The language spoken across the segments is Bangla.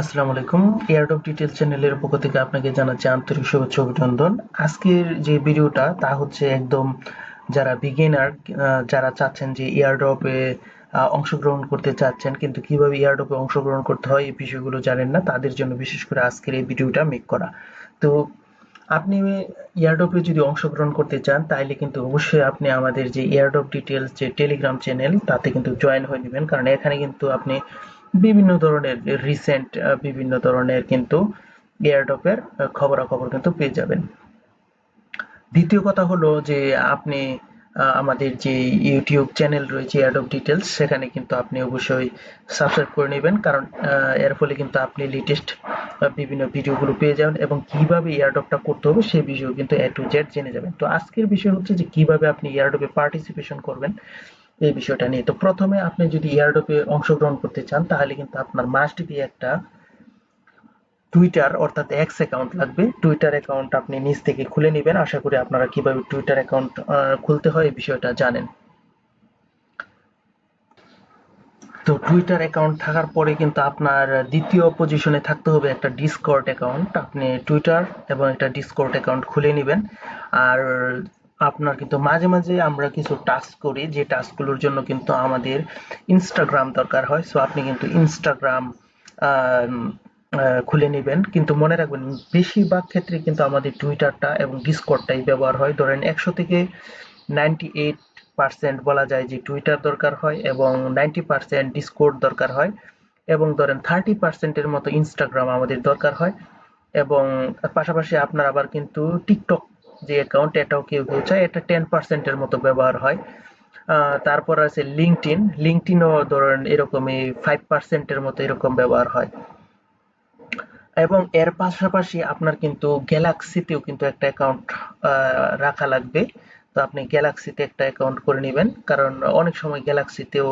আসসালামু আলাইকুম। এয়ারডপ ডিটেলস চ্যানেলের পক্ষ থেকে আপনাকে জানাচ্ছি আন্তরিক শুভেচ্ছা অভিনন্দন। আজকের যে ভিডিওটা, তা হচ্ছে একদম যারা বিগিনার যারা চাচ্ছেন যে এয়ারড্রপে অংশগ্রহণ করতে চাচ্ছেন, কিন্তু কীভাবে এয়ারড্রপে অংশগ্রহণ করতে হয় এই বিষয়গুলো জানেন না, তাদের জন্য বিশেষ করে আজকের এই ভিডিওটা মেক করা। তো আপনি এয়ারড্রপে যদি অংশগ্রহণ করতে চান তাহলে কিন্তু অবশ্যই আপনি আমাদের যে এয়ারড্রপ ডিটেলস যে টেলিগ্রাম চ্যানেল, তাতে কিন্তু জয়েন হয়ে নেবেন। কারণ এখানে কিন্তু আপনি বিভিন্ন ধরনের রিসেন্ট বিভিন্ন ধরনের কিন্তু এয়ারড্রপের খবরাখবর কিন্তু পেয়ে যাবেন। দ্বিতীয় কথা হলো যে আপনি আমাদের যে ইউটিউব চ্যানেল রয়েছে অ্যাডব ডিটেলস সেখানে কিন্তু আপনি অবশ্যই সাবস্ক্রাইব করে নেবেন। কারণ এর ফলে কিন্তু আপনি লেটেস্ট বিভিন্ন ভিডিওগুলো পেয়ে যাবেন এবং কীভাবে এয়ারডপটা করতে হবে সেই বিষয়েও কিন্তু এ টু জেড জেনে যাবেন। তো আজকের বিষয় হচ্ছে যে কীভাবে আপনি এয়ারডপে পার্টিসিপেশন করবেন। এই বিষয়টা নিয়ে। তো প্রথমে আপনি যদি এয়ারডপে অংশগ্রহণ করতে চান, তাহলে কিন্তু আপনার মাস্ট বি একটা টুইটার অর্থাৎ এক্স অ্যাকাউন্ট লাগবে। টুইটার অ্যাকাউন্ট আপনি নিজ থেকে খুলে নেবেন। আশা করি আপনারা কীভাবে টুইটার অ্যাকাউন্ট খুলতে হয় এই বিষয়টা জানেন। তো টুইটার অ্যাকাউন্ট থাকার পরে কিন্তু আপনার দ্বিতীয় পজিশনে থাকতে হবে একটা ডিসকর্ড অ্যাকাউন্ট আপনি টুইটার এবং একটা ডিসকর্ড অ্যাকাউন্ট খুলে নেবেন। আর আপনার কিন্তু মাঝে মাঝে আমরা কিছু টাস্ক করি, যে টাস্কগুলোর জন্য কিন্তু আমাদের ইনস্টাগ্রাম দরকার হয়। সো আপনি কিন্তু ইনস্টাগ্রাম খুলে নেবেন। কিন্তু মনে রাখবেন, বেশিরভাগ ক্ষেত্রে কিন্তু আমাদের টুইটারটা এবং ডিসকর্ডটাই ব্যবহার হয়। ধরেন, একশো থেকে নাইনটি এইট পার্সেন্ট বলা যায় যে টুইটার দরকার হয় এবং নাইনটি পার্সেন্ট ডিসকোড দরকার হয় এবং ধরেন থার্টি পার্সেন্টের মতো ইনস্টাগ্রাম আমাদের দরকার হয় এবং পাশাপাশি আপনার আবার কিন্তু টিকটক যে অ্যাকাউন্ট এটাও কেউ কেউ চায়। এটা টেন পার্সেন্টের মতো ব্যবহার হয়। তারপর আছে লিঙ্কটিন লিঙ্কটিনও ধরেন এরকমই ফাইভ পার্সেন্টের মতো এরকম ব্যবহার হয়। এবং এর পাশাপাশি আপনার কিন্তু গ্যালাক্সিতেও কিন্তু একটা অ্যাকাউন্ট রাখা লাগবে। তো আপনি গ্যালাক্সিতে একটা অ্যাকাউন্ট করে নেবেন। কারণ অনেক সময় গ্যালাক্সিতেও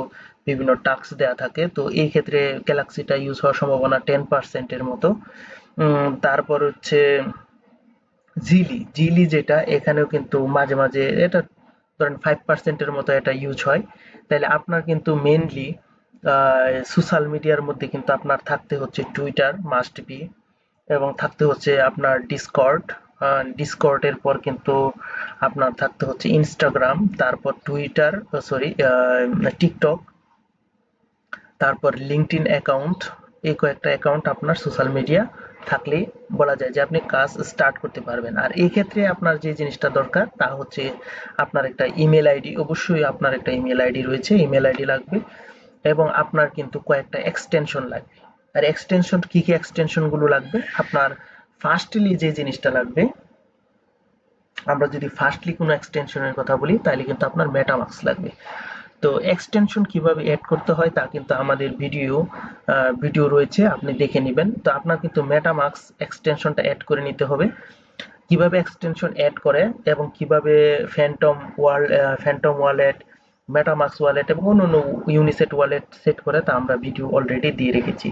বিভিন্ন টাস্ক দেওয়া থাকে। তো এই ক্ষেত্রে গ্যালাক্সিটা ইউজ হওয়ার সম্ভাবনা টেন পার্সেন্টের মতো। তারপর হচ্ছে জিলি জিলি যেটা, এখানেও কিন্তু মাঝে মাঝে এটা ধরেন ফাইভ পার্সেন্টের মতো এটা ইউজ হয়। তাহলে আপনার কিন্তু মেনলি সোশ্যাল মিডিয়ার মধ্যে কিন্তু আপনার থাকতে হচ্ছে টুইটার মাস্ট বি এবং থাকতে হচ্ছে আপনার ডিসকর্ড ডিসকর্ডের পর কিন্তু আপনার থাকতে হচ্ছে ইনস্টাগ্রাম তারপর টুইটার সরি টিকটক তারপর লিঙ্কড ইন অ্যাকাউন্ট এই কয়েকটা অ্যাকাউন্ট আপনার সোশ্যাল মিডিয়া থাকলেই বলা যায় যে আপনি কাজ স্টার্ট করতে পারবেন। আর এই ক্ষেত্রে আপনার যে জিনিসটা দরকার, তা হচ্ছে আপনার একটা ইমেল আইডি অবশ্যই আপনার একটা ইমেল আইডি রয়েছে ইমেল আইডি লাগবে এবং আপনার কিন্তু কয়েকটা এক্সটেনশন লাগবে। আর এক্সটেনশন কি কি এক্সটেনশনগুলো লাগবে? আপনার ফার্স্টলি যে জিনিসটা লাগবে, আমরা যদি ফার্স্টলি কোনো এক্সটেনশনের কথা বলি তাহলে কিন্তু আপনার মেটামাক্স লাগবে। তো এক্সটেনশন কীভাবে অ্যাড করতে হয় তা কিন্তু আমাদের ভিডিও ভিডিও রয়েছে, আপনি দেখে নেবেন। তো আপনার কিন্তু মেটামাক্স এক্সটেনশনটা অ্যাড করে নিতে হবে। কীভাবে এক্সটেনশন অ্যাড করে এবং কীভাবে Phantom wall Phantom wallet MetaMask wallet এবং অন্যান্য ইউনিসেট ওয়ালেট সেট করে তা আমরা ভিডিও অলরেডি দিয়ে রেখেছি।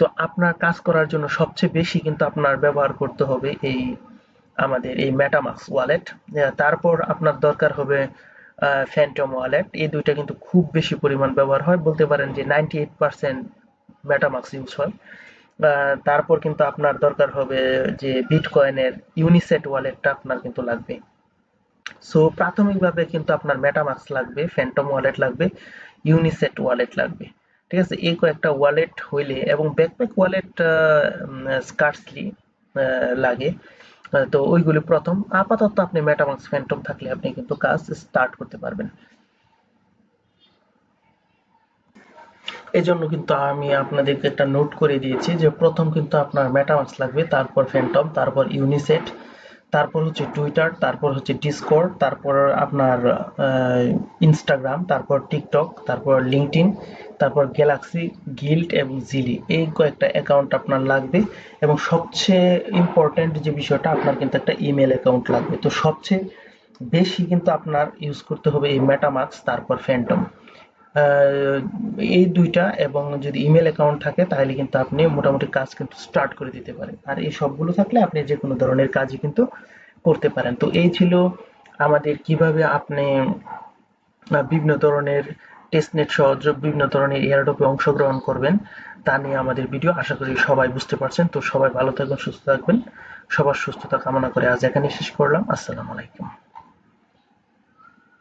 তো আপনার কাজ করার জন্য সবচেয়ে বেশি কিন্তু আপনার ব্যবহার করতে হবে এই আমাদের এই মেটামাক্স ওয়ালেট তারপর আপনার দরকার হবে ফ্যান্টম ওয়ালেট এই দুইটা কিন্তু খুব বেশি পরিমাণ ব্যবহার হয়। বলতে পারেন যে ninety eight percent MetaMask use হয় তারপর কিন্তু আপনার দরকার হবে যে বিটকয়েনের ইউনিসেট ওয়ালেটটা আপনার কিন্তু লাগবে। সো প্রাথমিকভাবে কিন্তু আপনার মেটামাক্স লাগবে ফ্যান্টম ওয়ালেট লাগবে ইউনিসেট ওয়ালেট লাগবে। ঠিক আছে? এই কয়েকটা ওয়ালেট হইলে এবং ব্যাকপ্যাক ওয়ালেট স্কার্সলি লাগে। তো ওইগুলি প্রথম। আপাতত আপনি মেটামাক্স ফ্যান্টম থাকলে আপনি কিন্তু কাজ স্টার্ট করতে পারবেন। এই জন্য কিন্তু আমি আপনাদেরকে একটা নোট করে দিয়েছি যে প্রথম কিন্তু আপনার মেটামাক্স লাগবে, তারপর ফ্যান্টম তারপর ইউনিসেট তারপর হচ্ছে টুইটার তারপর হচ্ছে ডিসকর্ড তারপর আপনার ইনস্টাগ্রাম তারপর টিকটক তারপর লিঙ্কডিন তারপর গ্যালাক্সি গিল্ড এবং জিলি এই কয়েকটা অ্যাকাউন্ট আপনার লাগবে এবং সবচেয়ে ইম্পর্টেন্ট যে বিষয়টা, আপনার কিন্তু একটা ইমেল অ্যাকাউন্ট লাগবে। তো সবচেয়ে বেশি কিন্তু আপনার ইউজ করতে হবে এই মেটামাক্স তারপর ফ্যান্টম এই দুইটা এবং যদি ইমেল অ্যাকাউন্ট থাকে, তাহলে কিন্তু আপনি মোটামুটি কাজ কিন্তু স্টার্ট করে দিতে পারেন। আর এই সবগুলো থাকলে আপনি যে কোনো ধরনের কাজই কিন্তু করতে পারেন। তো এই ছিল আমাদের কীভাবে আপনি বিভিন্ন ধরনের টেস্টনেট সহ বিভিন্ন ধরনের এয়ারড্রপে অংশগ্রহণ করবেন, তা নিয়ে আমাদের ভিডিও আশা করি সবাই বুঝতে পারছেন। তো সবাই ভালো থাকবেন, সুস্থ থাকবেন। সবার সুস্থতা কামনা করে আজ এখানে শেষ করলাম। আসসালামু আলাইকুম।